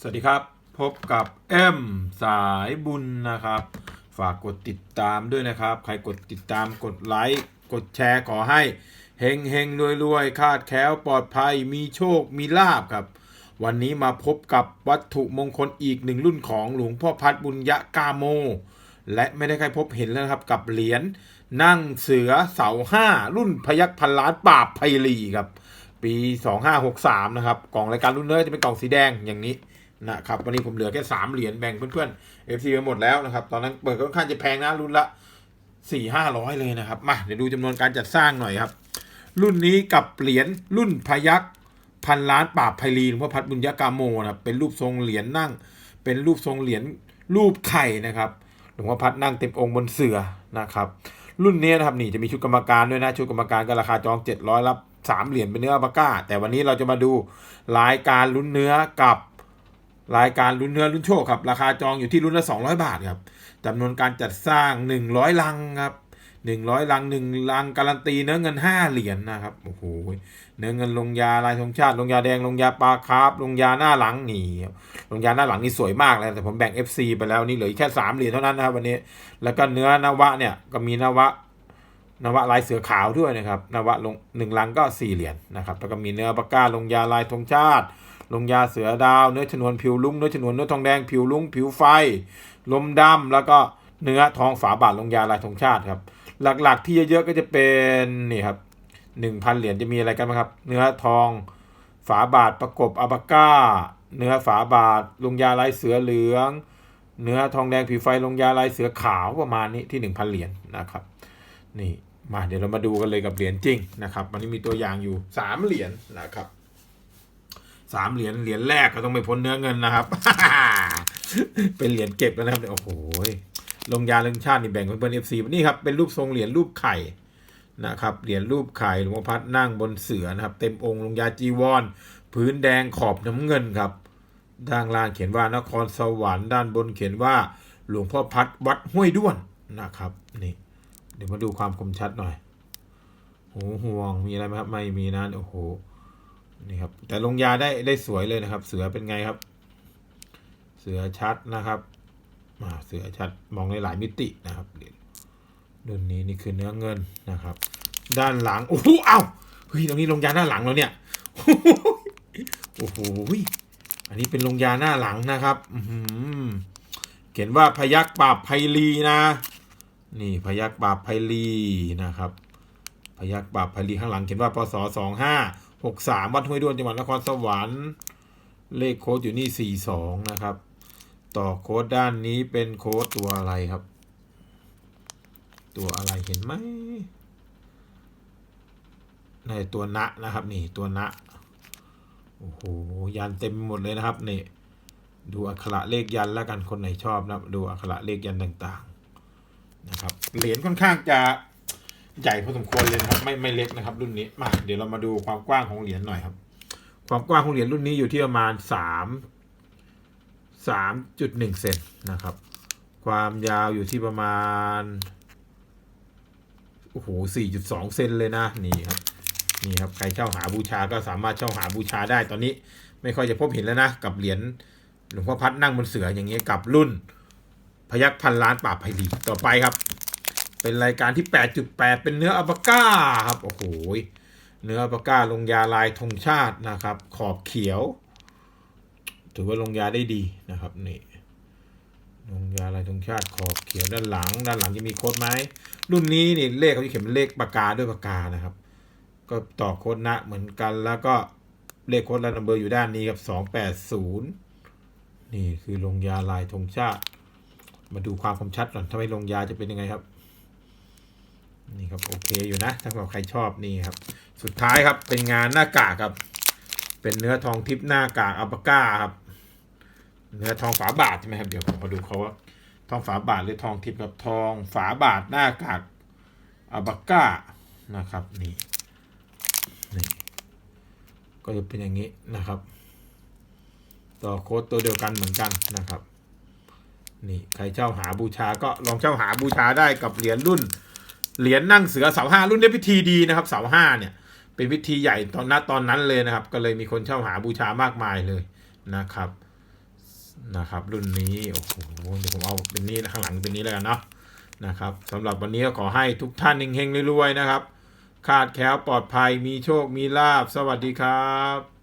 สวัสดีครับ พบกับเอ็มสายบุญนะครับ ฝากกดติดตามด้วยนะครับ ใครกดติดตามกดไลค์กดแชร์ขอให้เฮงเฮงรวยรวยคาดแคล้วปลอดภัยมีโชคมีลาบครับ วันนี้มาพบกับวัตถุมงคลอีกหนึ่งรุ่นของหลวงพ่อพัดบุญยะกาโม และไม่ได้ใครพบเห็นแล้วครับกับเหรียญนั่งเสือเสาห้ารุ่นพยักพันล้านปราบไพลีครับ ปี 2563 นะครับกล่องรายการรุ่นเนอร์จะเป็นกล่องสีแดงอย่างนี้ นะครับวันนี้ผมเหลือแค่3เหรียญแบ่งเพื่อนๆ FC ไปหมดแล้วนะครับ ตอนนั้นเปิดค่อนข้างจะแพงนะรุ่นละ4 500เลยนะครับ มาเดี๋ยวดูจำนวนการจัดสร้างหน่อยครับ รุ่นนี้กับเหรียญรุ่นพยักพันล้านปราบไพลีหลวงพ่อพัดบุญยกาโมนะครับเป็นรูปทรงเหรียญนั่ง เป็นรูปทรงเหรียญรูปไข่นะครับหลวงพ่อพัดนั่งเต็มองค์บนเสือนะครับรุ่นนี้นะครับนี่จะมีชุดกรรมการด้วยนะชุดกรรมการก็ราคาจอง 700 รับสามเหรียญเป็นเนื้อปาก้า แต่วันนี้เราจะมาดูรายการลุ้นเนื้อกับ รายการลุ้นเนื้อลุ้นโชคครับ ราคาจองอยู่ที่รุ่นละ 200 บาทครับจำนวนการจัดสร้าง 100 ลังครับ 100 ลัง 1 ลังการันตีเนื้อเงิน 5 เหรียญนะครับ โอ้โห เนื้อเงินลงยาลายธงชาติ ลงยาแดง ลงยาปลาคาร์ฟลงยาหน้าหลังนี่ ลงยาหน้าหลังนี่สวยมากเลย แต่ผมแบ่ง FC ไปแล้วนี่เหลือแค่ 3 เหรียญเท่านั้นนะครับวันนี้ แล้วก็เนื้อนวะเนี่ยก็มีนวะนวะลายเสือขาวด้วยนะครับ นวะลงหนึ่งลังก็สี่เหรียญนะครับ แล้วก็มีเนื้อปากกาลงยาลายธงชาติ ลงยาเสือดาว เนื้อชนวนผิวลุ้งเนื้อชนวนเนื้อทองแดงผิวลุ้งผิวไฟ ลมดำแล้วก็เนื้อทองฝาบาทลงยาลายธงชาติครับ หลักๆ ที่เยอะๆก็จะเป็นนี่ครับหนึ่งพันเหรียญจะมีอะไรกันบ้างครับ เนื้อทองฝาบาทประกบอาบาก้า เนื้อฝาบาทลงยาลายเสือเหลือง เนื้อทองแดงผิวไฟลงยาลายเสือขาวประมาณนี้ที่หนึ่งพันเหรียญนะครับนี่มาเดี๋ยวเรามาดูกันเลยกับเหรียญจริงนะครับวันนี้มีตัวอย่างอยู่สามเหรียญนะครับ สามเหรียญเหรียญแรกก็ต้องไม่พ้นเนื้อเงินนะครับ เป็นเหรียญเก็บแล้วนะครับเนี่ยโอ้โหลงยาเรื่องชาตินี่แบ่งเป็นเฟอนเอฟซีนี่ครับเป็นรูปทรงเหรียญรูปไข่นะครับเหรียญรูปไข่หลวงพ่อพัดนั่งบนเสือนะครับ เต็มองค์ลงยาจีวร พื้นแดงขอบน้ำเงินครับด้านล่างเขียนว่านครสวรรค์ด้านบนเขียนว่าหลวงพ่อพัดวัดห้วยด้วนนะครับนี่เดี๋ยวมาดูความคมชัดหน่อยหูห่วงมีอะไรไหมครับไม่มีนะโอ้โห นี่ครับ แต่ลงยาได้ได้สวยเลยนะครับ เสือเป็นไงครับ เสือชัดนะครับอ่าเสือชัดมองในหลายมิตินะครับเรุ่นนี้นี่คือเนื้อเงินนะครับ ด้านหลังโอ้โหเอ้าเฮ้ยตรงนี้ลงยาหน้าหลังแล้วเนี่ยโอ้โหอันนี้เป็นลงยาหน้าหลังนะครับอืเขียนว่าพยักปราบไพลีนะ นี่พยักปราบไพลีนะครับ พยักปราบไพลีข้างหลังเขียนว่าปศสองห้า หกสามวัดห้วยด้วนจังหวัดนครสวรรค์เลขโค้ดอยู่นี่สี่สองนะครับ ต่อโค้ดด้านนี้เป็นโค้ดตัวอะไรครับ ตัวอะไรเห็นไหมในตัวนะนะครับนี่ตัวนะโอ้โหยันเต็มหมดเลยนะครับนี่ดูอักขระเลขยันแล้วกันคนไหนชอบนะดูอักขระเลขยันต่างๆนะครับเหรียญค่อนข้างจะ ใหญ่พอสมควรเลยนะครับ ไม่ไม่เล็กนะครับ รุ่นนี้มาเดี๋ยวเรามาดูความกว้างของเหรียญหน่อยครับ ความกว้างของเหรียญรุ่นนี้อยู่ที่ประมาณสามสามจุดหนึ่งเซนนะครับ ความยาวอยู่ที่ประมาณโอ้โหสี่จุดสองเซนเลยนะนี่ครับนี่ครับใครเช่าหาบูชาก็สามารถเช่าหาบูชาได้ตอนนี้ ไม่ค่อยจะพบเห็นแล้วนะกับเหรียญหลวงพ่อพัดนั่งบนเสืออย่างเงี้ยกับรุ่นพยักพันล้านปราบไพลีต่อไปครับ เป็นรายการที่ 8.8 เป็นเนื้ออัลปาก้าครับ โอ้โห เนื้ออัลปาก้าลงยาลายธงชาตินะครับ ขอบเขียว ถือว่าลงยาได้ดีนะครับนี่ลงยาลายธงชาติขอบเขียวด้านหลัง ด้านหลังจะมีโค้ดไหมรุ่นนี้นี่เลขเขาจะเขียนเป็นเลขปากกาด้วยปากกานะครับ ก็ต่อโค้ดนะเหมือนกันแล้วก็เลขโค้ดและนัมเบอร์อยู่ด้านนี้ครับ280 นี่คือลงยาลายธงชาติ มาดูความคมชัดก่อนถ้าไม่ลงยาจะเป็นยังไงครับ นี่ครับโอเคอยู่นะถ้าใครชอบนี่ครับ สุดท้ายครับเป็นงานหน้ากากครับ เป็นเนื้อทองทิพหน้ากากอัลปาก้าครับ เนื้อทองฝาบาทใช่ไหมครับเดี๋ยวผมมาดูเขาว่าทองฝาบาทหรือทองทิพกับทองฝาบาทหน้ากากอัลปาก้านะครับนี่นี่ก็จะเป็นอย่างนี้นะครับ ต่อโค้ดตัวเดียวกันเหมือนกันนะครับนี่ใครเช่าหาบูชาก็ลองเช่าหาบูชาได้กับเหรียญรุ่น เหรียญนั่งเสือเสาห้ารุ่นนี้พิธีดีนะครับเสาห้าเนี่ย เป็นพิธีใหญ่ตอนนั้นตอนนั้นเลยนะครับ ก็เลยมีคนเช่าหาบูชามากมายเลยนะครับนะครับ รุ่นนี้โอ้โหเดี๋ยวผมเอาเป็นนี้ข้างหลังเป็นนี้แล้วกันเนาะนะครับสำหรับวันนี้ก็ขอให้ทุกท่านเฮงๆรวยๆนะครับคาดแคล้วปลอดภัยมีโชคมีลาบสวัสดีครับ